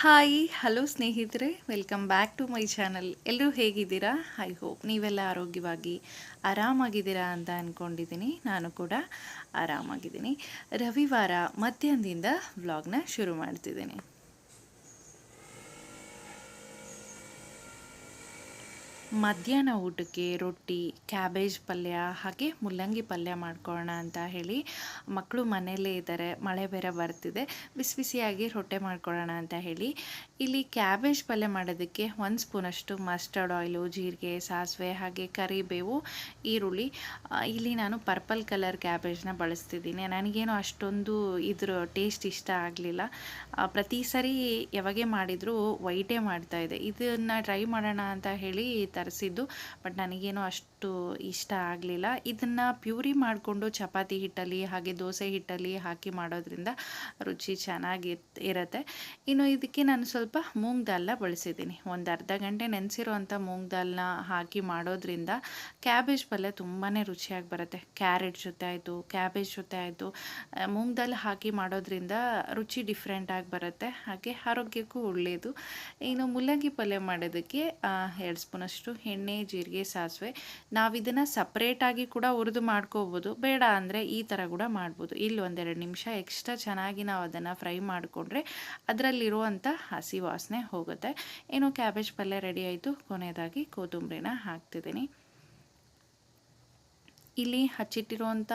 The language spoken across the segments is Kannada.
ಹಾಯ್, ಹಲೋ ಸ್ನೇಹಿತರೆ, welcome back to my channel. ಎಲ್ಲರೂ ಹೇಗಿದ್ದೀರಾ? ಐ ಹೋಪ್ ನೀವೆಲ್ಲ ಆರೋಗ್ಯವಾಗಿ, ಆರಾಮಾಗಿದ್ದೀರಾ ಅಂತ ಅಂದ್ಕೊಂಡಿದ್ದೀನಿ ನಾನು ಕೂಡ ಆರಾಮಾಗಿದ್ದೀನಿ. ರವಿವಾರ ಮಧ್ಯಾಹ್ನದಿಂದ ವ್ಲಾಗ್ನ ಶುರು ಮಾಡ್ತಿದ್ದೀನಿ. ಮಧ್ಯಾಹ್ನ ಊಟಕ್ಕೆ ರೊಟ್ಟಿ, ಕ್ಯಾಬೇಜ್ ಪಲ್ಯ, ಹಾಗೆ ಮುಲ್ಲಂಗಿ ಪಲ್ಯ ಮಾಡ್ಕೊಳ್ಳೋಣ ಅಂತ ಹೇಳಿ ಮಕ್ಕಳು ಮನೆಯಲ್ಲೇ ಇದ್ದಾರೆ. ಮಳೆ ಬೇರೆ ಬರ್ತಿದೆ. ಬಿಸಿ ಬಿಸಿಯಾಗಿ ರೊಟ್ಟೆ ಮಾಡ್ಕೊಳ್ಳೋಣ ಅಂತ ಹೇಳಿ. ಇಲ್ಲಿ ಕ್ಯಾಬೇಜ್ ಪಲ್ಯ ಮಾಡೋದಕ್ಕೆ ಒಂದು ಸ್ಪೂನಷ್ಟು ಮಸ್ಟರ್ಡ್ ಆಯಿಲು, ಜೀರಿಗೆ, ಸಾಸಿವೆ, ಹಾಗೆ ಕರಿಬೇವು, ಈರುಳ್ಳಿ. ಇಲ್ಲಿ ನಾನು ಪರ್ಪಲ್ ಕಲರ್ ಕ್ಯಾಬೇಜ್ನ ಬಳಸ್ತಿದ್ದೀನಿ. ನನಗೇನು ಅಷ್ಟೊಂದು ಇದ್ರ ಟೇಸ್ಟ್ ಇಷ್ಟ ಆಗಲಿಲ್ಲ. ಪ್ರತಿ ಸರಿ ಯಾವಾಗೇ ಮಾಡಿದರೂ ವೈಟೇ ಮಾಡ್ತಾ ಇದೆ. ಇದನ್ನು ಟ್ರೈ ಮಾಡೋಣ ಅಂತ ಹೇಳಿ ತರಿಸಿದ್ದು ಬಟ್ ನನಗೇನು ಅಷ್ಟು ಇಷ್ಟ ಆಗಲಿಲ್ಲ. ಇದನ್ನು ಪ್ಯೂರಿ ಮಾಡಿಕೊಂಡು ಚಪಾತಿ ಹಿಟ್ಟಲ್ಲಿ, ಹಾಗೆ ದೋಸೆ ಹಿಟ್ಟಲ್ಲಿ ಹಾಕಿ ಮಾಡೋದ್ರಿಂದ ರುಚಿ ಚೆನ್ನಾಗಿ ಇರುತ್ತೆ. ಇನ್ನು ಇದಕ್ಕೆ ನಾನು ಸ್ವಲ್ಪ ಮೂಂಗ್ ದಾಲ್ನ ಬಳಸಿದ್ದೀನಿ. ಒಂದು ಅರ್ಧ ಗಂಟೆ ನೆನೆಸಿರುವಂಥ ಮೂಂಗ್ ದಾಲ್ನ ಹಾಕಿ ಮಾಡೋದ್ರಿಂದ ಕ್ಯಾಬೇಜ್ ಪಲ್ಯ ತುಂಬಾ ರುಚಿಯಾಗಿ ಬರುತ್ತೆ. ಕ್ಯಾರೆಟ್ ಜೊತೆ ಆಯಿತು, ಕ್ಯಾಬೇಜ್ ಜೊತೆ ಆಯಿತು ಮೂಂಗ್ ದಾಲ್ ಹಾಕಿ ಮಾಡೋದ್ರಿಂದ ರುಚಿ ಡಿಫ್ರೆಂಟಾಗಿ ಬರುತ್ತೆ. ಹಾಗೆ ಆರೋಗ್ಯಕ್ಕೂ ಒಳ್ಳೆಯದು ಇನ್ನು ಮುಲ್ಲಂಗಿ ಪಲ್ಯ ಮಾಡೋದಕ್ಕೆ ಎರಡು ಸ್ಪೂನಷ್ಟು ಎಣ್ಣೆ, ಜೀರಿಗೆ, ಸಾಸಿವೆ ನಾವು ಇದನ್ನು ಸಪ್ರೇಟಾಗಿ ಕೂಡ ಹುರಿದು ಮಾಡ್ಕೋಬೋದು. ಬೇಡ ಅಂದರೆ ಈ ಥರ ಕೂಡ ಮಾಡ್ಬೋದು. ಇಲ್ಲಿ ಒಂದೆರಡು ನಿಮಿಷ ಎಕ್ಸ್ಟ್ರಾ ಚೆನ್ನಾಗಿ ನಾವು ಅದನ್ನು ಫ್ರೈ ಮಾಡಿಕೊಂಡ್ರೆ ಅದರಲ್ಲಿರುವಂಥ ಹಸಿ ವಾಸನೆ ಹೋಗುತ್ತೆ. ಏನು ಕ್ಯಾಬೇಜ್ ಪಲ್ಯ ರೆಡಿ ಆಯಿತು, ಕೊನೆಯದಾಗಿ ಕೊತ್ತಂಬರಿನ ಹಾಕ್ತಿದ್ದೀನಿ. ಇಲ್ಲಿ ಹಚ್ಚಿಟ್ಟಿರುವಂಥ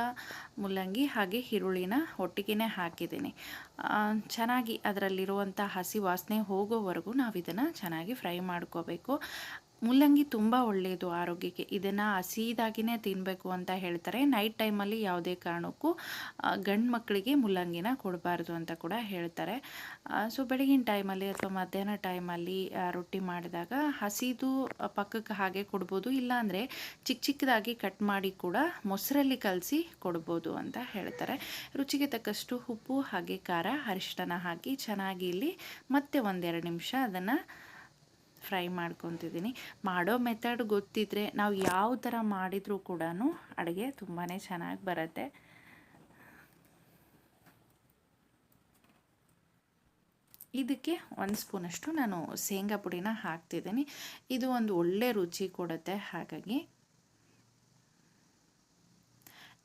ಮುಲ್ಲಂಗಿ ಹಾಗೆ ಈರುಳ್ಳಿನ ಒಟ್ಟಿಗೆ ಹಾಕಿದ್ದೀನಿ. ಚೆನ್ನಾಗಿ ಅದರಲ್ಲಿರುವಂಥ ಹಸಿ ವಾಸನೆ ಹೋಗೋವರೆಗೂ ನಾವು ಇದನ್ನು ಚೆನ್ನಾಗಿ ಫ್ರೈ ಮಾಡ್ಕೋಬೇಕು. ಮುಲ್ಲಂಗಿ ತುಂಬ ಒಳ್ಳೆಯದು ಆರೋಗ್ಯಕ್ಕೆ. ಇದನ್ನು ಹಸಿದಾಗಿನೇ ತಿನ್ನಬೇಕು ಅಂತ ಹೇಳ್ತಾರೆ. ನೈಟ್ ಟೈಮಲ್ಲಿ ಯಾವುದೇ ಕಾರಣಕ್ಕೂ ಗಂಡು ಮಕ್ಕಳಿಗೆ ಮೂಲಂಗಿನ ಕೊಡಬಾರ್ದು ಅಂತ ಕೂಡ ಹೇಳ್ತಾರೆ. ಸೊ ಬೆಳಗಿನ ಟೈಮಲ್ಲಿ ಅಥವಾ ಮಧ್ಯಾಹ್ನ ಟೈಮಲ್ಲಿ ರೊಟ್ಟಿ ಮಾಡಿದಾಗ ಹಸಿದು ಪಕ್ಕಕ್ಕೆ ಹಾಗೆ ಕೊಡ್ಬೋದು. ಇಲ್ಲಾಂದರೆ ಚಿಕ್ಕ ಚಿಕ್ಕದಾಗಿ ಕಟ್ ಮಾಡಿ ಕೂಡ ಮೊಸರಲ್ಲಿ ಕಲಸಿ ಕೊಡ್ಬೋದು ಅಂತ ಹೇಳ್ತಾರೆ. ರುಚಿಗೆ ತಕ್ಕಷ್ಟು ಉಪ್ಪು ಹಾಗೆ ಖಾರ ಅರಿಶಿನ ಹಾಕಿ ಚೆನ್ನಾಗಿ ಇಲ್ಲಿ ಮತ್ತೆ ಒಂದೆರಡು ನಿಮಿಷ ಅದನ್ನು ಫ್ರೈ ಮಾಡ್ಕೊತಿದ್ದೀನಿ. ಮಾಡೋ ಮೆಥಡ್ ಗೊತ್ತಿದ್ದರೆ ನಾವು ಯಾವ ಥರ ಮಾಡಿದರೂ ಕೂಡ ಅಡುಗೆ ತುಂಬಾ ಚೆನ್ನಾಗಿ ಬರುತ್ತೆ. ಇದಕ್ಕೆ ಒಂದು ಸ್ಪೂನಷ್ಟು ನಾನು ಶೇಂಗಾ ಪುಡಿನ ಹಾಕ್ತಿದ್ದೀನಿ. ಇದು ಒಂದು ಒಳ್ಳೆ ರುಚಿ ಕೊಡುತ್ತೆ. ಹಾಗಾಗಿ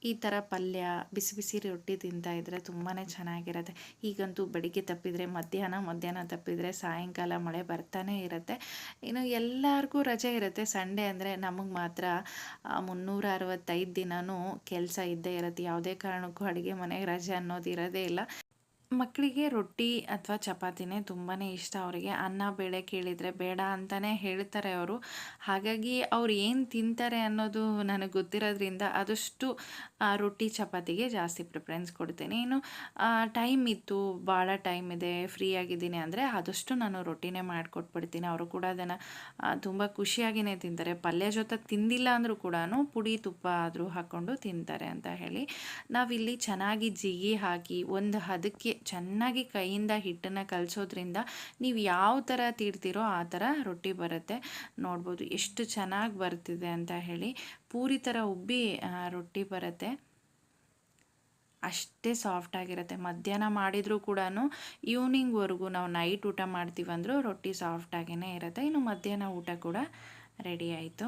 ಈ ಥರ ಪಲ್ಯ ಬಿಸಿ ಬಿಸಿ ರೊಟ್ಟಿ ತಿಂತಾ ಇದ್ದರೆ ತುಂಬಾ ಚೆನ್ನಾಗಿರುತ್ತೆ. ಈಗಂತೂ ಬೆಳಿಗ್ಗೆ ತಪ್ಪಿದರೆ, ಮಧ್ಯಾಹ್ನ ಮಧ್ಯಾಹ್ನ ತಪ್ಪಿದರೆ, ಸಾಯಂಕಾಲ ಮಳೆ ಬರ್ತಾನೆ ಇರುತ್ತೆ. ಇನ್ನು ಎಲ್ಲರಿಗೂ ರಜೆ ಇರುತ್ತೆ. ಸಂಡೇ ಅಂದರೆ ನಮಗೆ ಮಾತ್ರ ಮುನ್ನೂರ ಅರವತ್ತೈದು ದಿನವೂ ಕೆಲಸ ಇದ್ದೇ ಇರುತ್ತೆ. ಯಾವುದೇ ಕಾರಣಕ್ಕೂ ಅಡುಗೆ ಮನೆಗೆ ರಜೆ ಅನ್ನೋದು ಇರೋದೇ ಇಲ್ಲ. ಮಕ್ಕಳಿಗೆ ರೊಟ್ಟಿ ಅಥವಾ ಚಪಾತಿನೇ ತುಂಬಾ ಇಷ್ಟ ಅವರಿಗೆ. ಅನ್ನ ಬೇಳೆ ಕೇಳಿದರೆ ಬೇಡ ಅಂತಲೇ ಹೇಳ್ತಾರೆ ಅವರು. ಹಾಗಾಗಿ ಅವ್ರು ಏನು ತಿಂತಾರೆ ಅನ್ನೋದು ನನಗೆ ಗೊತ್ತಿರೋದ್ರಿಂದ ಆದಷ್ಟು ರೊಟ್ಟಿ ಚಪಾತಿಗೆ ಜಾಸ್ತಿ ಪ್ರಿಫರೆನ್ಸ್ ಕೊಡ್ತೀನಿ. ಇನ್ನು ಟೈಮ್ ಇತ್ತು ಭಾಳ ಟೈಮ್ ಇದೆ ಫ್ರೀ ಆಗಿದ್ದೀನಿ ಅಂದರೆ ಆದಷ್ಟು ನಾನು ರೊಟ್ಟಿನೇ ಮಾಡಿಕೊಟ್ಬಿಡ್ತೀನಿ. ಅವರು ಕೂಡ ಅದನ್ನು ತುಂಬ ಖುಷಿಯಾಗಿಯೇ ತಿಂತಾರೆ. ಪಲ್ಯ ಜೊತೆ ತಿಂದಿಲ್ಲ ಅಂದರೂ ಕೂಡ ಪುಡಿ, ತುಪ್ಪ ಆದರೂ ಹಾಕ್ಕೊಂಡು ತಿಂತಾರೆ ಅಂತ ಹೇಳಿ. ನಾವಿಲ್ಲಿ ಚೆನ್ನಾಗಿ ಜಿಗಿ ಹಾಕಿ, ಒಂದು ಹದಕ್ಕೆ ಚೆನ್ನಾಗಿ ಕೈಯಿಂದ ಹಿಟ್ಟನ್ನು ಕಲಸೋದ್ರಿಂದ ನೀವು ಯಾವ ಥರ ತೀಡ್ತೀರೋ ಆ ಥರ ರೊಟ್ಟಿ ಬರುತ್ತೆ. ನೋಡ್ಬೋದು ಎಷ್ಟು ಚೆನ್ನಾಗಿ ಬರ್ತಿದೆ ಅಂತ ಹೇಳಿ ಪೂರಿ ಥರ ಉಬ್ಬಿ ರೊಟ್ಟಿ ಬರುತ್ತೆ. ಅಷ್ಟೇ ಸಾಫ್ಟ್ ಆಗಿರುತ್ತೆ. ಮಧ್ಯಾಹ್ನ ಮಾಡಿದರೂ ಕೂಡ ಈವ್ನಿಂಗ್ವರೆಗೂ ನಾವು ನೈಟ್ ಊಟ ಮಾಡ್ತೀವಂದ್ರೂ ರೊಟ್ಟಿ ಸಾಫ್ಟ್ ಆಗೇ ಇರುತ್ತೆ. ಇನ್ನು ಮಧ್ಯಾಹ್ನ ಊಟ ಕೂಡ ರೆಡಿ ಆಯಿತು.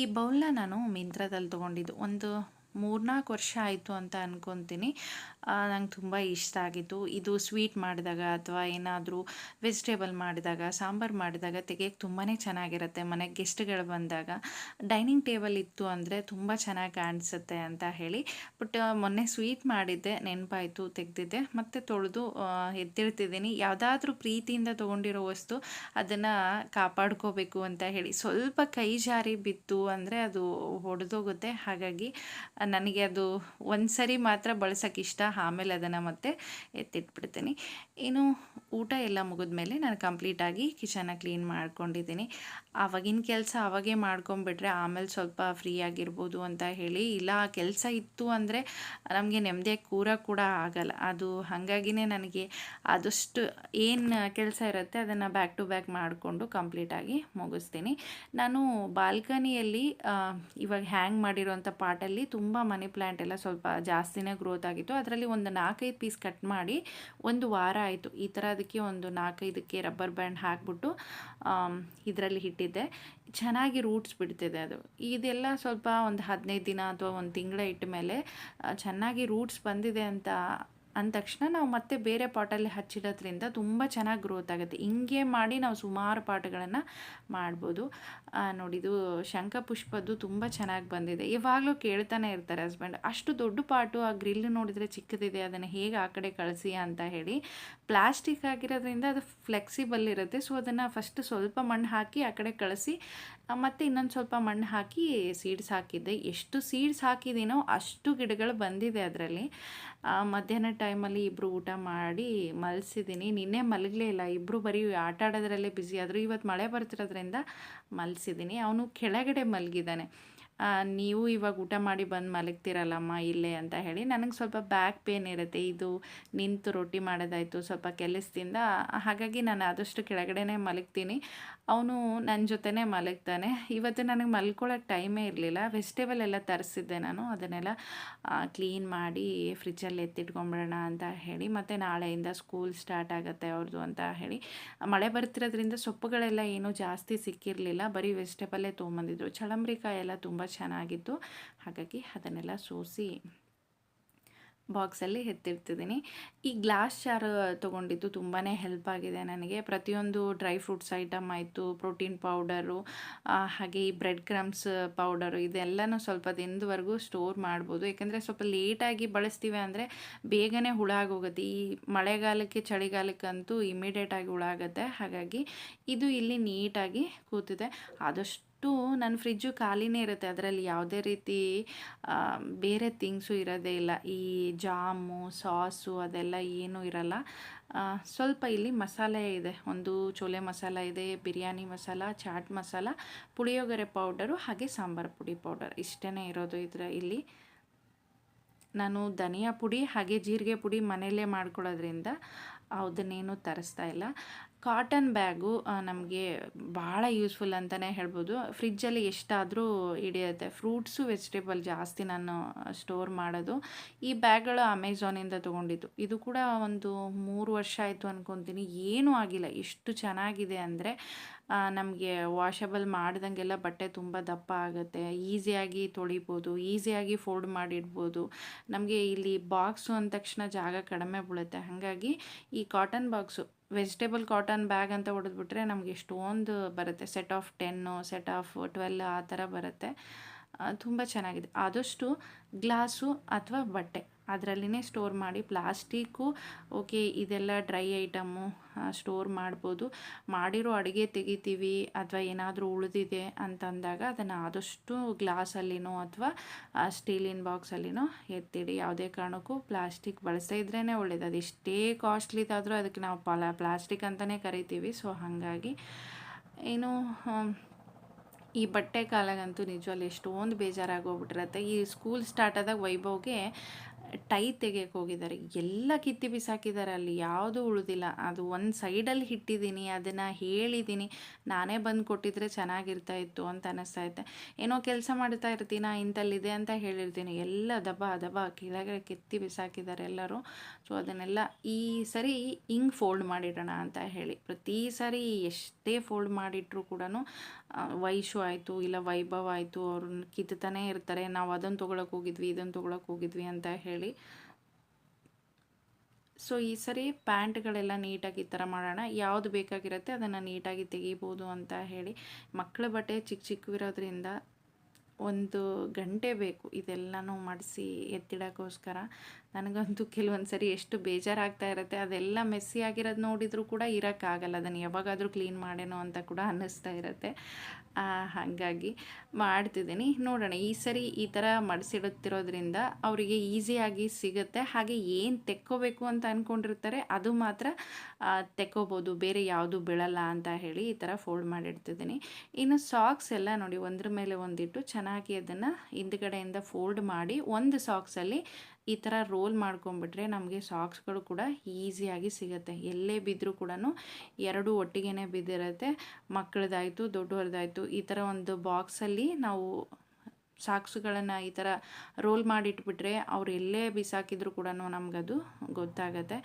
ಈ ಬೌಲ್ನ ನಾನು ಮಿಂತ್ರದಲ್ಲಿ ತೊಗೊಂಡಿದ್ದು ಒಂದು ಮೂರ್ನಾಲ್ಕು ವರ್ಷ ಆಯಿತು ಅಂತ ಅನ್ಕೊತೀನಿ. ನಂಗೆ ತುಂಬ ಇಷ್ಟ ಆಗಿತ್ತು ಇದು ಸ್ವೀಟ್ ಮಾಡಿದಾಗ ಅಥವಾ ಏನಾದರೂ ವೆಜಿಟೇಬಲ್ ಮಾಡಿದಾಗ, ಸಾಂಬಾರು ಮಾಡಿದಾಗ ತೆಗಿಯೋಕ್ಕೆ ತುಂಬಾ ಚೆನ್ನಾಗಿರುತ್ತೆ. ಮನೆಗೆ ಗೆಸ್ಟ್ಗಳು ಬಂದಾಗ ಡೈನಿಂಗ್ ಟೇಬಲ್ ಇತ್ತು ಅಂದರೆ ತುಂಬ ಚೆನ್ನಾಗಿ ಕಾಣಿಸುತ್ತೆ ಅಂತ ಹೇಳಿ. ಬಟ್ ಮೊನ್ನೆ ಸ್ವೀಟ್ ಮಾಡಿದ್ದೆ, ನೆನಪಾಯಿತು, ತೆಗೆದಿದ್ದೆ. ಮತ್ತೆ ತೊಳೆದು ಎದ್ದಿರ್ತಿದ್ದೀನಿ ಯಾವುದಾದ್ರೂ ಪ್ರೀತಿಯಿಂದ ತೊಗೊಂಡಿರೋ ವಸ್ತು ಅದನ್ನು ಕಾಪಾಡ್ಕೋಬೇಕು ಅಂತ ಹೇಳಿ. ಸ್ವಲ್ಪ ಕೈ ಜಾರಿ ಬಿತ್ತು ಅಂದರೆ ಅದು ಹೊಡೆದೋಗುತ್ತೆ ಹಾಗಾಗಿ ನನಗೆ ಅದು ಒಂದು ಸರಿ ಮಾತ್ರ ಬಳಸೋಕೆ ಇಷ್ಟ ಆಮೇಲೆ ಅದನ್ನು ಮತ್ತೆ ಎತ್ತಿಟ್ಬಿಡ್ತೀನಿ. ಇನ್ನು ಊಟ ಎಲ್ಲ ಮುಗಿದ ಮೇಲೆ ನಾನು ಕಂಪ್ಲೀಟಾಗಿ ಕಿಚನ್ನ ಕ್ಲೀನ್ ಮಾಡ್ಕೊಂಡಿದ್ದೀನಿ. ಆವಾಗಿನ ಕೆಲಸ ಅವಾಗೇ ಮಾಡ್ಕೊಂಬಿಟ್ರೆ ಆಮೇಲೆ ಸ್ವಲ್ಪ ಫ್ರೀ ಆಗಿರ್ಬೋದು ಅಂತ ಹೇಳಿ. ಇಲ್ಲ, ಕೆಲಸ ಇತ್ತು ಅಂದರೆ ನಮಗೆ ನೆಮ್ಮದಿ ಕೂರ ಕೂಡ ಆಗಲ್ಲ. ಅದು ಹಾಗಾಗಿನೇ ನನಗೆ ಆದಷ್ಟು ಏನು ಕೆಲಸ ಇರುತ್ತೆ ಅದನ್ನು ಬ್ಯಾಕ್ ಟು ಬ್ಯಾಕ್ ಮಾಡಿಕೊಂಡು ಕಂಪ್ಲೀಟಾಗಿ ಮುಗಿಸ್ತೀನಿ. ನಾನು ಬಾಲ್ಕನಿಯಲ್ಲಿ ಇವಾಗ ಹ್ಯಾಂಗ್ ಮಾಡಿರೋಂಥ ಪಾಟಲ್ಲಿ ತುಂಬ ಮನಿ ಪ್ಲ್ಯಾಂಟ್ ಎಲ್ಲ ಸ್ವಲ್ಪ ಜಾಸ್ತಿನೇ ಗ್ರೋತ್ ಆಗಿತ್ತು. ಅದರಲ್ಲಿ ಒಂದು ನಾಲ್ಕೈದು ಪೀಸ್ ಕಟ್ ಮಾಡಿ ಒಂದು ವಾರ ಆಯಿತು. ಈ ಥರ ಅದಕ್ಕೆ ಒಂದು ನಾಲ್ಕೈದಕ್ಕೆ ರಬ್ಬರ್ ಬ್ಯಾಂಡ್ ಹಾಕ್ಬಿಟ್ಟು ಇದರಲ್ಲಿ ಇಟ್ಟಿದ್ದೆ. ಚೆನ್ನಾಗಿ ರೂಟ್ಸ್ ಬಿಡ್ತಿದೆ ಅದು. ಇದೆಲ್ಲ ಸ್ವಲ್ಪ ಒಂದು ಹದಿನೈದು ದಿನ ಅಥವಾ ಒಂದು ತಿಂಗಳ ಇಟ್ಟ ಮೇಲೆ ಚೆನ್ನಾಗಿ ರೂಟ್ಸ್ ಬಂದಿದೆ ಅಂತ ಅಂದ ತಕ್ಷಣ ನಾವು ಮತ್ತೆ ಬೇರೆ ಪಾಟಲ್ಲಿ ಹಚ್ಚಿಡೋದ್ರಿಂದ ತುಂಬ ಚೆನ್ನಾಗಿ ಗ್ರೋತ್ ಆಗುತ್ತೆ. ಹಿಂಗೆ ಮಾಡಿ ನಾವು ಸುಮಾರು ಪಾಟ್ಗಳನ್ನು ಮಾಡ್ಬೋದು. ನೋಡಿದು ಶಂಖಪುಷ್ಪದ್ದು ತುಂಬ ಚೆನ್ನಾಗಿ ಬಂದಿದೆ. ಇವಾಗಲೂ ಕೇಳ್ತಾನೆ ಇರ್ತಾರೆ ಹಸ್ಬೆಂಡ್ ಅಷ್ಟು ದೊಡ್ಡ ಪಾಟು, ಆ ಗ್ರಿಲ್ ನೋಡಿದರೆ ಚಿಕ್ಕದಿದೆ, ಅದನ್ನು ಹೇಗೆ ಆ ಕಡೆ ಕಳಿಸಿ ಅಂತ ಹೇಳಿ. ಪ್ಲಾಸ್ಟಿಕ್ ಆಗಿರೋದ್ರಿಂದ ಅದು ಫ್ಲೆಕ್ಸಿಬಲ್ ಇರುತ್ತೆ. ಸೊ ಅದನ್ನು ಫಸ್ಟ್ ಸ್ವಲ್ಪ ಮಣ್ಣು ಹಾಕಿ ಆ ಕಡೆ ಕಳಿಸಿ ಮತ್ತು ಇನ್ನೊಂದು ಸ್ವಲ್ಪ ಮಣ್ಣು ಹಾಕಿ ಸೀಡ್ಸ್ ಹಾಕಿದ್ದೆ. ಎಷ್ಟು ಸೀಡ್ಸ್ ಹಾಕಿದ್ದೀನೋ ಅಷ್ಟು ಗಿಡಗಳು ಬಂದಿದೆ ಅದರಲ್ಲಿ. ಮಧ್ಯಾಹ್ನ ಟೈಮಲ್ಲಿ ಇಬ್ಬರು ಊಟ ಮಾಡಿ ಮಲಸಿದ್ದೀನಿ. ನಿನ್ನೆ ಮಲಗಲೇ ಇಲ್ಲ. ಇಬ್ಬರು ಬರೀ ಆಟ ಆಡೋದ್ರಲ್ಲೇ ಬ್ಯುಸಿ ಆದರೂ. ಇವತ್ತು ಮಳೆ ಬರ್ತಿರೋದ್ರಿಂದ ಮಲಸಿದ್ದೀನಿ. ಅವನು ಕೆಳಗಡೆ ಮಲಗಿದ್ದಾನೆ. ನೀವು ಇವಾಗ ಊಟ ಮಾಡಿ ಬಂದು ಮಲಗ್ತೀರಲ್ಲಮ್ಮ ಇಲ್ಲೇ ಅಂತ ಹೇಳಿ ನನಗೆ ಸ್ವಲ್ಪ ಬ್ಯಾಕ್ ಪೇನ್ ಇರುತ್ತೆ. ಇದು ನಿಂತು ರೊಟ್ಟಿ ಮಾಡೋದಾಯಿತು ಸ್ವಲ್ಪ ಕೆಲಸದಿಂದ. ಹಾಗಾಗಿ ನಾನು ಆದಷ್ಟು ಕೆಳಗಡೆನೇ ಮಲಗ್ತೀನಿ. ಅವನು ನನ್ನ ಜೊತೆನೇ ಮಲಗ್ತಾನೆ. ಇವತ್ತು ನನಗೆ ಮಲ್ಕೊಳ್ಳೋಕೆ ಟೈಮೇ ಇರಲಿಲ್ಲ. ವೆಜಿಟೇಬಲ್ ಎಲ್ಲ ತರಿಸಿದ್ದೆ ನಾನು. ಅದನ್ನೆಲ್ಲ ಕ್ಲೀನ್ ಮಾಡಿ ಫ್ರಿಜ್ಜಲ್ಲಿ ಎತ್ತಿಟ್ಕೊಂಬಿಡೋಣ ಅಂತ ಹೇಳಿ ಮತ್ತು ನಾಳೆಯಿಂದ ಸ್ಕೂಲ್ ಸ್ಟಾರ್ಟ್ ಆಗುತ್ತೆ ಅವ್ರದ್ದು ಅಂತ ಹೇಳಿ. ಮಳೆ ಬರ್ತಿರೋದ್ರಿಂದ ಸೊಪ್ಪುಗಳೆಲ್ಲ ಏನೂ ಜಾಸ್ತಿ ಸಿಕ್ಕಿರಲಿಲ್ಲ. ಬರೀ ವೆಜಿಟೇಬಲ್ಲೇ ತೊಗೊಂಬಂದಿದ್ರು. ಚಳಂಬ್ರಿಕಾಯಿ ಎಲ್ಲ ತುಂಬ ಚೆನ್ನಾಗಿತ್ತು ಹಾಗಾಗಿ ಅದನ್ನೆಲ್ಲ ಸೋಸಿ ಬಾಕ್ಸಲ್ಲಿ ಎತ್ತಿರ್ತಿದ್ದೀನಿ. ಈ ಗ್ಲಾಸ್ ಜಾರ್ ತೊಗೊಂಡಿದ್ದು ತುಂಬಾ ಹೆಲ್ಪ್ ಆಗಿದೆ ನನಗೆ. ಪ್ರತಿಯೊಂದು ಡ್ರೈ ಫ್ರೂಟ್ಸ್ ಐಟಮ್ ಆಯಿತು ಪ್ರೋಟೀನ್ ಪೌಡರು ಹಾಗೆ ಈ ಬ್ರೆಡ್ ಕ್ರಮ್ಸ್ ಪೌಡರು ಇದೆಲ್ಲನೂ ಸ್ವಲ್ಪ ದಿನದವರೆಗೂ ಸ್ಟೋರ್ ಮಾಡ್ಬೋದು. ಯಾಕಂದರೆ ಸ್ವಲ್ಪ ಲೇಟಾಗಿ ಬಳಸ್ತೀವಿ ಅಂದರೆ ಬೇಗನೆ ಹುಳ ಆಗೋಗುತ್ತೆ. ಈ ಮಳೆಗಾಲಕ್ಕೆ, ಚಳಿಗಾಲಕ್ಕಂತೂ ಇಮಿಡಿಯೇಟಾಗಿ ಹುಳ ಆಗುತ್ತೆ. ಹಾಗಾಗಿ ಇದು ಇಲ್ಲಿ ನೀಟಾಗಿ ಕೂತಿದೆ. ಆದಷ್ಟು ನನ್ನ ಫ್ರಿಜ್ಜು ಖಾಲಿನೇ ಇರುತ್ತೆ. ಅದರಲ್ಲಿ ಯಾವುದೇ ರೀತಿ ಬೇರೆ ಥಿಂಗ್ಸು ಇರೋದೇ ಇಲ್ಲ. ಈ ಜಾಮು, ಸಾಸು ಅದೆಲ್ಲ ಏನೂ ಇರಲ್ಲ. ಸ್ವಲ್ಪ ಇಲ್ಲಿ ಮಸಾಲೆ ಇದೆ. ಒಂದು ಚೋಲೆ ಮಸಾಲ ಇದೆ, ಬಿರಿಯಾನಿ ಮಸಾಲ, ಚಾಟ್ ಮಸಾಲ, ಪುಳಿಯೋಗರೆ ಪೌಡರು, ಹಾಗೆ ಸಾಂಬಾರು ಪುಡಿ ಪೌಡರ್. ಇಷ್ಟೇ ಇರೋದು ಇದರ ಇಲ್ಲಿ. ನಾನು ಧನಿಯಾ ಪುಡಿ ಹಾಗೆ ಜೀರಿಗೆ ಪುಡಿ ಮನೆಯಲ್ಲೇ ಮಾಡ್ಕೊಳ್ಳೋದ್ರಿಂದ ಅದನ್ನೇನು ತರಿಸ್ತಾ ಇಲ್ಲ. ಕಾಟನ್ ಬ್ಯಾಗು ನಮಗೆ ಭಾಳ ಯೂಸ್ಫುಲ್ ಅಂತಲೇ ಹೇಳ್ಬೋದು. ಫ್ರಿಜ್ಜಲ್ಲಿ ಎಷ್ಟಾದರೂ ಹಿಡಿಯುತ್ತೆ. ಫ್ರೂಟ್ಸು, ವೆಜಿಟೇಬಲ್ ಜಾಸ್ತಿ ನಾನು ಸ್ಟೋರ್ ಮಾಡೋದು. ಈ ಬ್ಯಾಗ್ಗಳು ಅಮೆಝಾನಿಂದ ತೊಗೊಂಡಿದ್ದು. ಇದು ಕೂಡ ಒಂದು ಮೂರು ವರ್ಷ ಆಯಿತು ಅಂದ್ಕೊತೀನಿ ಏನೂ ಆಗಿಲ್ಲ. ಎಷ್ಟು ಚೆನ್ನಾಗಿದೆ ಅಂದರೆ ನಮಗೆ ವಾಷಬಲ್ ಮಾಡ್ದಂಗೆಲ್ಲ ಬಟ್ಟೆ ತುಂಬ ದಪ್ಪ ಆಗುತ್ತೆ. ಈಸಿಯಾಗಿ ತೊಳಿಬೋದು, ಈಸಿಯಾಗಿ ಫೋಲ್ಡ್ ಮಾಡಿಡ್ಬೋದು. ನಮಗೆ ಇಲ್ಲಿ ಬಾಕ್ಸು ಅಂದ ತಕ್ಷಣ ಜಾಗ ಕಡಿಮೆ ಬೀಳುತ್ತೆ. ಹಾಗಾಗಿ ಈ cotton box vegetable cotton bag ಅಂತ ಹೊಡೆದ್ಬಿಟ್ರೆ ನಮಗೆ ಎಷ್ಟೊಂದು ಬರುತ್ತೆ. Set of ten set of twelve ಆ ಥರ ಬರುತ್ತೆ. ತುಂಬ ಚೆನ್ನಾಗಿದೆ. ಆದಷ್ಟು ಗ್ಲಾಸು ಅಥವಾ ಬಟ್ಟೆ ಅದರಲ್ಲಿನೇ ಸ್ಟೋರ್ ಮಾಡಿ ಪ್ಲಾಸ್ಟಿಕ್ಕು, ಓಕೆ, ಇದೆಲ್ಲ ಡ್ರೈ ಐಟಮ್ಮು ಸ್ಟೋರ್ ಮಾಡ್ಬೋದು. ಮಾಡಿರೋ ಅಡುಗೆ ತೆಗಿತೀವಿ ಅಥವಾ ಏನಾದರೂ ಉಳಿದಿದೆ ಅಂತಂದಾಗ ಅದನ್ನು ಆದಷ್ಟು ಗ್ಲಾಸಲ್ಲಿನೋ ಅಥವಾ ಸ್ಟೀಲಿನ ಬಾಕ್ಸಲ್ಲಿನೋ ಎತ್ತಿಡಿ. ಯಾವುದೇ ಕಾರಣಕ್ಕೂ ಪ್ಲಾಸ್ಟಿಕ್ ಬಳಸ್ತಾ ಇದ್ರೇ ಒಳ್ಳೇದು. ಅದು ಎಷ್ಟೇ ಕಾಸ್ಟ್ಲಿದಾದರೂ ಅದಕ್ಕೆ ನಾವು ಪಲ, ಪ್ಲಾಸ್ಟಿಕ್ ಅಂತಲೇ ಕರಿತೀವಿ. ಸೊ ಹಾಗಾಗಿ, ಏನು ಈ ಬಟ್ಟೆ ಕಾಲಾಗಂತೂ ನಿಜವಾಗ್ಲೂ ಎಷ್ಟೊಂದು ಬೇಜಾರಾಗೋಗ್ಬಿಟ್ಟಿರತ್ತೆ. ಈ ಸ್ಕೂಲ್ ಸ್ಟಾರ್ಟ್ ಆದಾಗ ವೈಭವ್ಗೆ ಟೈ ತೆಗಿಯಕ್ಕೆ ಹೋಗಿದ್ದಾರೆ. ಎಲ್ಲ ಕಿತ್ತಿ ಬಿಸಾಕಿದ್ದಾರೆ ಅಲ್ಲಿ, ಯಾವುದೂ ಉಳಿದಿಲ್ಲ. ಅದು ಒಂದು ಸೈಡಲ್ಲಿ ಇಟ್ಟಿದ್ದೀನಿ, ಅದನ್ನು ಹೇಳಿದ್ದೀನಿ. ನಾನೇ ಬಂದು ಕೊಟ್ಟಿದ್ರೆ ಚೆನ್ನಾಗಿರ್ತಾ ಇತ್ತು ಅಂತ ಅನ್ನಿಸ್ತಾ ಇತ್ತೆ. ಏನೋ ಕೆಲಸ ಮಾಡ್ತಾ ಇರ್ತೀನ ಇಂಥಲ್ಲಿದೆ ಅಂತ ಹೇಳಿರ್ತೀನಿ. ಎಲ್ಲ ದಬ ದಬ ಕೆಳಗಡೆ ಕಿತ್ತಿ ಬಿಸಾಕಿದ್ದಾರೆ ಎಲ್ಲರೂ. ಸೊ ಅದನ್ನೆಲ್ಲ ಈ ಸರಿ ಹಿಂಗೆ ಫೋಲ್ಡ್ ಮಾಡಿಡೋಣ ಅಂತ ಹೇಳಿ. ಪ್ರತಿ ಸಾರಿ ಎಷ್ಟೇ ಫೋಲ್ಡ್ ಮಾಡಿಟ್ರೂ ಕೂಡ ವೈಶು ಆಯಿತು ಇಲ್ಲ ವೈಭವ ಆಯಿತು ಅವ್ರನ್ನ ಕಿತ್ತಾನೇ ಇರ್ತಾರೆ, ನಾವು ಅದನ್ನು ತೊಗೊಳಕ್ಕೆ ಹೋಗಿದ್ವಿ ಇದನ್ನು ತೊಗೊಳಕ್ಕೆ ಹೋಗಿದ್ವಿ ಅಂತ ಹೇಳಿ. ಸೊ ಈ ಸರಿ ಪ್ಯಾಂಟ್ಗಳೆಲ್ಲ ನೀಟಾಗಿ ಈ ಥರ ಮಾಡೋಣ, ಯಾವುದು ಬೇಕಾಗಿರುತ್ತೆ ಅದನ್ನು ನೀಟಾಗಿ ತೆಗಿಬೋದು ಅಂತ ಹೇಳಿ. ಮಕ್ಕಳ ಬಟ್ಟೆ ಚಿಕ್ಕ ಚಿಕ್ಕವಿರೋದ್ರಿಂದ ಒಂದು ಗಂಟೆ ಬೇಕು ಇದೆಲ್ಲನೂ ಮಾಡಿಸಿ ಎತ್ತಿಡೋಕ್ಕೋಸ್ಕರ. ನನಗಂತೂ ಕೆಲವೊಂದು ಸರಿ ಎಷ್ಟು ಬೇಜಾರಾಗ್ತಾ ಇರುತ್ತೆ, ಅದೆಲ್ಲ ಮೆಸ್ಸಿ ಆಗಿರೋದು ನೋಡಿದರೂ ಕೂಡ ಇರೋಕ್ಕಾಗಲ್ಲ. ಅದನ್ನು ಯಾವಾಗಾದರೂ ಕ್ಲೀನ್ ಮಾಡೇನೋ ಅಂತ ಕೂಡ ಅನ್ನಿಸ್ತಾ ಇರುತ್ತೆ. ಹಾಗಾಗಿ ಮಾಡ್ತಿದ್ದೀನಿ. ನೋಡೋಣ, ಈ ಸರಿ ಈ ಥರ ಮಡಿಸಿಡುತ್ತಿರೋದ್ರಿಂದ ಅವರಿಗೆ ಈಸಿಯಾಗಿ ಸಿಗುತ್ತೆ. ಹಾಗೆ ಏನು ತೆಕ್ಕೋಬೇಕು ಅಂತ ಅಂದ್ಕೊಂಡಿರ್ತಾರೆ ಅದು ಮಾತ್ರ ತೆಕ್ಕೋಬೋದು. ಬೇರೆ ಯಾವುದು ಬೀಳಲ್ಲ ಅಂತ ಹೇಳಿ ಈ ಥರ ಫೋಲ್ಡ್ ಮಾಡಿಡ್ತಿದ್ದೀನಿ. ಇನ್ನು ಸಾಕ್ಸ್ ಎಲ್ಲ ನೋಡಿ, ಒಂದ್ರ ಮೇಲೆ ಒಂದಿಟ್ಟು ಚೆನ್ನಾಗಿ ಅದನ್ನು ಹಿಂದ್ಗಡೆಯಿಂದ ಫೋಲ್ಡ್ ಮಾಡಿ, ಒಂದು ಸಾಕ್ಸಲ್ಲಿ ಈ ಥರ ರೋಲ್ ಮಾಡ್ಕೊಂಬಿಟ್ರೆ ನಮಗೆ ಸಾಕ್ಸ್ಗಳು ಕೂಡ ಈಸಿಯಾಗಿ ಸಿಗುತ್ತೆ. ಎಲ್ಲೇ ಬಿದ್ದರೂ ಕೂಡ ಎರಡು ಒಟ್ಟಿಗೆ ಬಿದ್ದಿರುತ್ತೆ. ಮಕ್ಕಳದಾಯಿತು ದೊಡ್ಡವ್ರದ್ದಾಯಿತು ಈ ಥರ ಒಂದು ಬಾಕ್ಸಲ್ಲಿ ನಾವು ಸಾಕ್ಸುಗಳನ್ನು ಈ ಥರ ರೋಲ್ ಮಾಡಿಟ್ಬಿಟ್ರೆ ಅವ್ರು ಎಲ್ಲೇ ಬಿಸಾಕಿದ್ರು ಕೂಡ ನಮಗದು ಗೊತ್ತಾಗತ್ತೆ.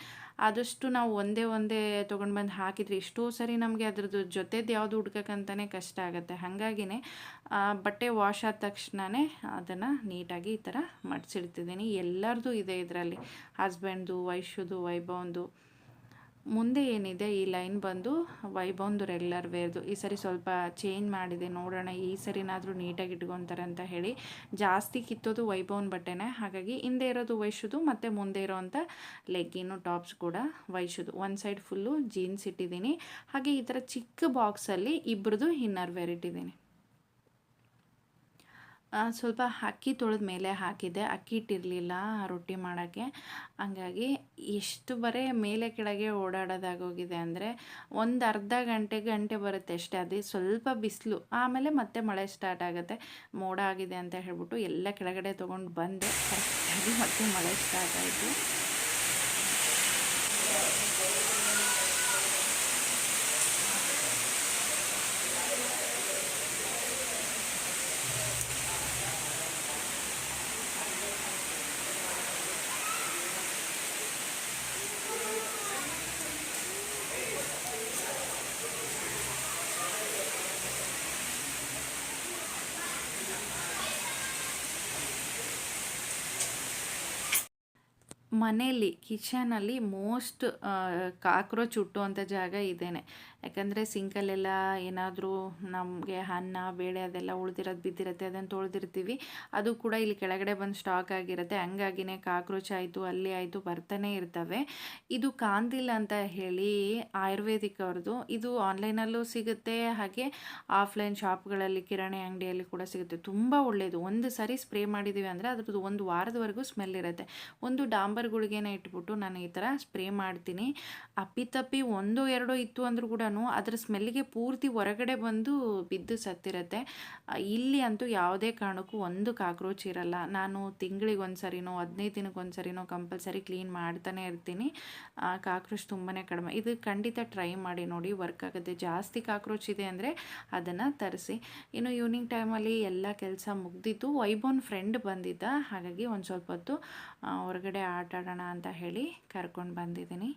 ಆದಷ್ಟು ನಾವು ಒಂದೇ ಒಂದೇ ತೊಗೊಂಡು ಬಂದು ಹಾಕಿದರೆ ಎಷ್ಟೋ ಸರಿ ನಮಗೆ ಅದ್ರದ್ದು ಜೊತೆದು ಯಾವುದು ಹುಡ್ಕಕ್ಕಂತಲೇ ಕಷ್ಟ ಆಗುತ್ತೆ. ಹಾಗಾಗಿನೇ ಬಟ್ಟೆ ವಾಶ್ ಆದ ತಕ್ಷಣವೇ ಅದನ್ನು ನೀಟಾಗಿ ಈ ಥರ ಮಡಿಸಿಡ್ತಿದ್ದೀನಿ. ಎಲ್ಲರದು ಇದೆ ಇದರಲ್ಲಿ. ಹಸ್ಬೆಂಡ್ದು ವೈಶುದು ವೈಭವಂದು. ಮುಂದೆ ಏನಿದೆ ಈ ಲೈನ್ ಬಂದು ವೈಭವಂದು ರೆಗ್ಯುಲರ್ ವೇರ್ದು ಈ ಸರಿ ಸ್ವಲ್ಪ ಚೇಂಜ್ ಮಾಡಿದೆ, ನೋಡೋಣ, ಈ ಸರಿನಾದರೂ ನೀಟಾಗಿ ಇಟ್ಕೊತಾರೆ ಅಂತ ಹೇಳಿ ಜಾಸ್ತಿ ಕಿತ್ತೋದು ವೈಭವನ್ ಬಟ್ಟೆನೇ. ಹಾಗಾಗಿ ಹಿಂದೆ ಇರೋದು ವೈಶುದು, ಮತ್ತು ಮುಂದೆ ಇರೋವಂಥ ಲೆಗ್ಗಿನು ಟಾಪ್ಸ್ ಕೂಡ ವೈಶುದು. ಒಂದು ಸೈಡ್ ಫುಲ್ಲು ಜೀನ್ಸ್ ಇಟ್ಟಿದ್ದೀನಿ. ಹಾಗೆ ಈ ಥರ ಚಿಕ್ಕ ಬಾಕ್ಸಲ್ಲಿ ಇಬ್ಬರದು ಇನ್ನರ್ ವೇರ್ ಇಟ್ಟಿದ್ದೀನಿ. ಸ್ವಲ್ಪ ಅಕ್ಕಿ ತೊಳೆದ ಮೇಲೆ ಹಾಕಿದ್ದೆ. ಅಕ್ಕಿ ಇಟ್ಟಿರಲಿಲ್ಲ ರೊಟ್ಟಿ ಮಾಡೋಕ್ಕೆ. ಹಂಗಾಗಿ ಎಷ್ಟು ಬರೀ ಮೇಲೆ ಕೆಳಗೆ ಓಡಾಡೋದಾಗೋಗಿದೆ ಅಂದರೆ ಒಂದು ಅರ್ಧ ಗಂಟೆ ಗಂಟೆ ಬರುತ್ತೆ ಅಷ್ಟೇ. ಅದೇ ಸ್ವಲ್ಪ ಬಿಸಿಲು, ಆಮೇಲೆ ಮತ್ತೆ ಮಳೆ ಸ್ಟಾರ್ಟ್ ಆಗುತ್ತೆ. ಮೋಡ ಆಗಿದೆ ಅಂತ ಹೇಳ್ಬಿಟ್ಟು ಎಲ್ಲ ಕೆಳಗಡೆ ತೊಗೊಂಡು ಬಂದೆ. ಕರೆಕ್ಟಾಗಿ ಮತ್ತೆ ಮಳೆ ಸ್ಟಾರ್ಟ್ ಆಯಿತು. ಮನೆಯಲ್ಲಿ ಕಿಚನಲ್ಲಿ ಮೋಸ್ಟ್ ಕಾಕ್ರೋಚ್ ಹುಟ್ಟುವಂಥ ಜಾಗ ಇದೇನೆ. ಯಾಕಂದರೆ ಸಿಂಕಲ್ಲೆಲ್ಲ ಏನಾದರೂ ನಮಗೆ ಅನ್ನ, ಬೇಳೆ ಅದೆಲ್ಲ ಉಳಿದಿರೋದು ಬಿದ್ದಿರುತ್ತೆ, ಅದನ್ನು ತೊಳೆದಿರ್ತೀವಿ. ಅದು ಕೂಡ ಇಲ್ಲಿ ಕೆಳಗಡೆ ಬಂದು ಸ್ಟಾಕ್ ಆಗಿರುತ್ತೆ. ಹಂಗಾಗಿನೇ ಕಾಕ್ರೋಚ್ ಆಯಿತು, ಅಲ್ಲಿ ಆಯಿತು, ಬರ್ತಾನೆ ಇರ್ತವೆ. ಇದು ಕಾಂದಿಲ್ಲ ಅಂತ ಹೇಳಿ ಆಯುರ್ವೇದಿಕ್ ಅವ್ರದ್ದು ಇದು ಆನ್ಲೈನಲ್ಲೂ ಸಿಗುತ್ತೆ, ಹಾಗೆ ಆಫ್ಲೈನ್ ಶಾಪ್ಗಳಲ್ಲಿ ಕಿರಾಣಿ ಅಂಗಡಿಯಲ್ಲಿ ಕೂಡ ಸಿಗುತ್ತೆ. ತುಂಬ ಒಳ್ಳೆಯದು ಒಂದು ಸರಿ ಸ್ಪ್ರೇ ಮಾಡಿದ್ದೀವಿ ಅಂದರೆ ಅದ್ರದ್ದು ಒಂದು ವಾರದವರೆಗೂ ಸ್ಮೆಲ್ ಇರುತ್ತೆ. ಒಂದು ಡಾಂಬರ್ ಗುಳಿಗೆನ ಇಟ್ಬಿಟ್ಟು ನಾನು ಈ ಥರ ಸ್ಪ್ರೇ ಮಾಡ್ತೀನಿ. ಅಪ್ಪಿತಪ್ಪಿ ಒಂದು, ಎರಡು ಇತ್ತು ಅಂದರೂ ಕೂಡ ಅದ್ರ ಸ್ಮೆಲ್ಲಿಗೆ ಪೂರ್ತಿ ಹೊರಗಡೆ ಬಂದು ಬಿದ್ದು ಸತ್ತಿರುತ್ತೆ. ಇಲ್ಲಿ ಅಂತೂ ಯಾವುದೇ ಕಾರಣಕ್ಕೂ ಒಂದು ಕಾಕ್ರೋಚ್ ಇರಲ್ಲ. ನಾನು ತಿಂಗಳಿಗೆ ಒಂದು ಸರಿನೋ ಹದಿನೈದು ದಿನಕ್ಕೆ ಒಂದು ಸರಿನೋ ಕಂಪಲ್ಸರಿ ಕ್ಲೀನ್ ಮಾಡ್ತಾನೆ ಇರ್ತೀನಿ. ಕಾಕ್ರೋಚ್ ತುಂಬಾ ಕಡಿಮೆ. ಇದು ಖಂಡಿತ ಟ್ರೈ ಮಾಡಿ ನೋಡಿ, ವರ್ಕ್ ಆಗುತ್ತೆ ಜಾಸ್ತಿ ಕಾಕ್ರೋಚ್ ಇದೆ ಅಂದರೆ ಅದನ್ನು ತರಿಸಿ. ಇನ್ನು ಈವ್ನಿಂಗ್ ಟೈಮಲ್ಲಿ ಎಲ್ಲ ಕೆಲಸ ಮುಗ್ದಿತ್ತು ವೈಬೋನ್ ಫ್ರೆಂಡ್ ಬಂದಿದ್ದ, ಹಾಗಾಗಿ ಒಂದು ಸ್ವಲ್ಪ ಹೊತ್ತು ಹೊರಗಡೆ ಆಟ ಆಡೋಣ ಅಂತ ಹೇಳಿ ಕರ್ಕೊಂಡು ಬಂದಿದ್ದೀನಿ.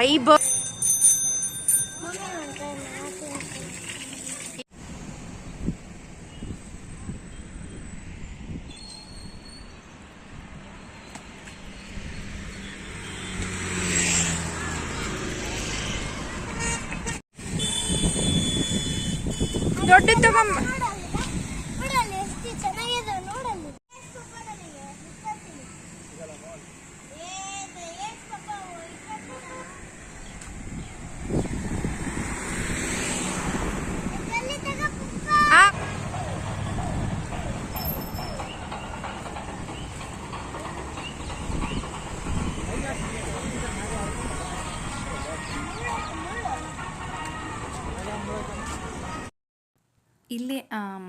ವೈಭವ್ ದೊಡ್ಡ ತಗೊಂಬ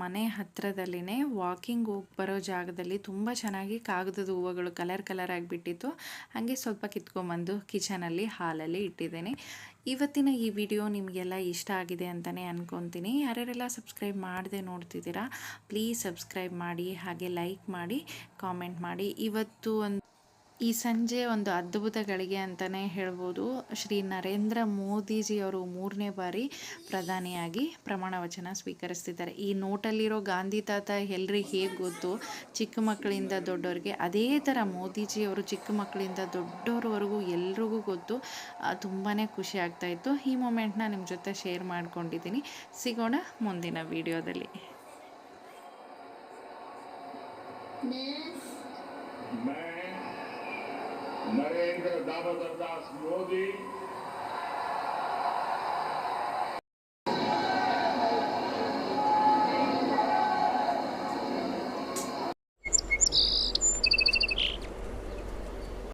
ಮನೆ ಹತ್ತಿರದಲ್ಲಿನೇ ವಾಕಿಂಗ್ ಹೋಗಿ ಬರೋ ಜಾಗದಲ್ಲಿ ತುಂಬ ಚೆನ್ನಾಗಿ ಕಾಗದದ ಹೂವುಗಳು ಕಲರ್ ಕಲರ್ ಆಗಿಬಿಟ್ಟಿತ್ತು. ಹಾಗೆ ಸ್ವಲ್ಪ ಕಿತ್ಕೊಂಬಂದು ಕಿಚನಲ್ಲಿ ಹಾಲಲ್ಲಿ ಇಟ್ಟಿದ್ದೇನೆ. ಇವತ್ತಿನ ಈ ವಿಡಿಯೋ ನಿಮಗೆಲ್ಲ ಇಷ್ಟ ಆಗಿದೆ ಅಂತಲೇ ಅಂದ್ಕೊತೀನಿ ಯಾರ್ಯಾರೆಲ್ಲ ಸಬ್ಸ್ಕ್ರೈಬ್ ಮಾಡದೆ ನೋಡ್ತಿದ್ದೀರಾ ಪ್ಲೀಸ್ ಸಬ್ಸ್ಕ್ರೈಬ್ ಮಾಡಿ, ಹಾಗೆ ಲೈಕ್ ಮಾಡಿ ಕಾಮೆಂಟ್ ಮಾಡಿ. ಇವತ್ತು ಒಂದು ಈ ಸಂಜೆ ಒಂದು ಅದ್ಭುತ ಗಳಿಗೆ ಅಂತಲೇ ಹೇಳ್ಬೋದು. ಶ್ರೀ ನರೇಂದ್ರ ಮೋದಿಜಿಯವರು ಮೂರನೇ ಬಾರಿ ಪ್ರಧಾನಿಯಾಗಿ ಪ್ರಮಾಣ ವಚನ ಸ್ವೀಕರಿಸ್ತಿದ್ದಾರೆ. ಈ ನೋಟಲ್ಲಿರೋ ಗಾಂಧಿ ತಾತ ಎಲ್ರಿಗೆ ಹೇಗೆ ಗೊತ್ತು? ಚಿಕ್ಕ ಮಕ್ಕಳಿಂದ ದೊಡ್ಡವ್ರಿಗೆ ಅದೇ ಥರ ಮೋದಿಜಿಯವರು ಚಿಕ್ಕ ಮಕ್ಕಳಿಂದ ದೊಡ್ಡವ್ರವರೆಗೂ ಎಲ್ರಿಗೂ ಗೊತ್ತು. ತುಂಬಾ ಖುಷಿ ಆಗ್ತಾಯಿತ್ತು ಈ ಮೂಮೆಂಟ್ನ ನಿಮ್ಮ ಜೊತೆ ಶೇರ್ ಮಾಡ್ಕೊಂಡಿದ್ದೀನಿ. ಸಿಗೋಣ ಮುಂದಿನ ವಿಡಿಯೋದಲ್ಲಿ. मैं नरेंद्र दामोदर दास मोदी